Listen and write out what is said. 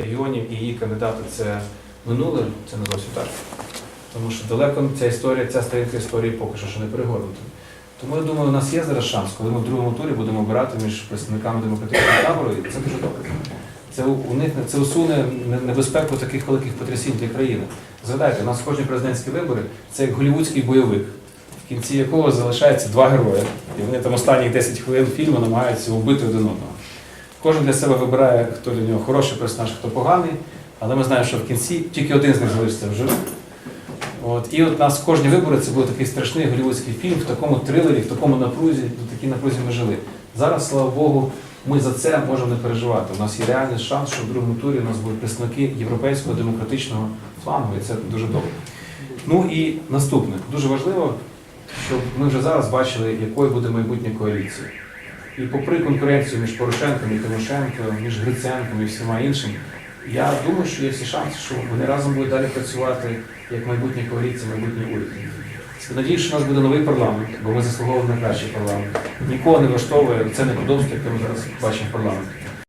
регіонів і її кандидати це минуле, це не зовсім так. Тому що далеко ця історія, ця сторінка історії поки що ще не перегорнута. Тому я думаю, у нас є зараз шанс, коли ми в другому турі будемо обирати між представниками демократичного табору, і це дуже добре. Це уникне, це усуне небезпеку таких великих потрясінь для країни. Згадайте, у нас кожні президентські вибори це як голівудський бойовик, в кінці якого залишається два герої, і вони там останні 10 хвилин фільму намагаються вбити один одного. Кожен для себе вибирає, хто для нього хороший персонаж, хто поганий, але ми знаємо, що в кінці тільки один з них залишиться в живих. От, і от у нас кожні вибори це був такий страшний голівудський фільм в такому трилері, в такому напрузі, в такій напрузі ми жили. Зараз, слава Богу, ми за це можемо не переживати. У нас є реальний шанс, що в другому турі у нас будуть представники європейського демократичного флангу, і це дуже добре. Ну і наступне, дуже важливо, щоб ми вже зараз бачили, якою буде майбутня коаліція. І попри конкуренцію між Порошенком і Тимошенко, між Гриценком і всіма іншими, я думаю, що є всі шанси, що вони разом будуть далі працювати як майбутні коаліції, майбутній уряд. Надіюсь, що у нас буде новий парламент, бо ми заслуговуємо на кращий парламент. Нікого не влаштовує це неподобство, яке ми зараз бачимо в парламенті.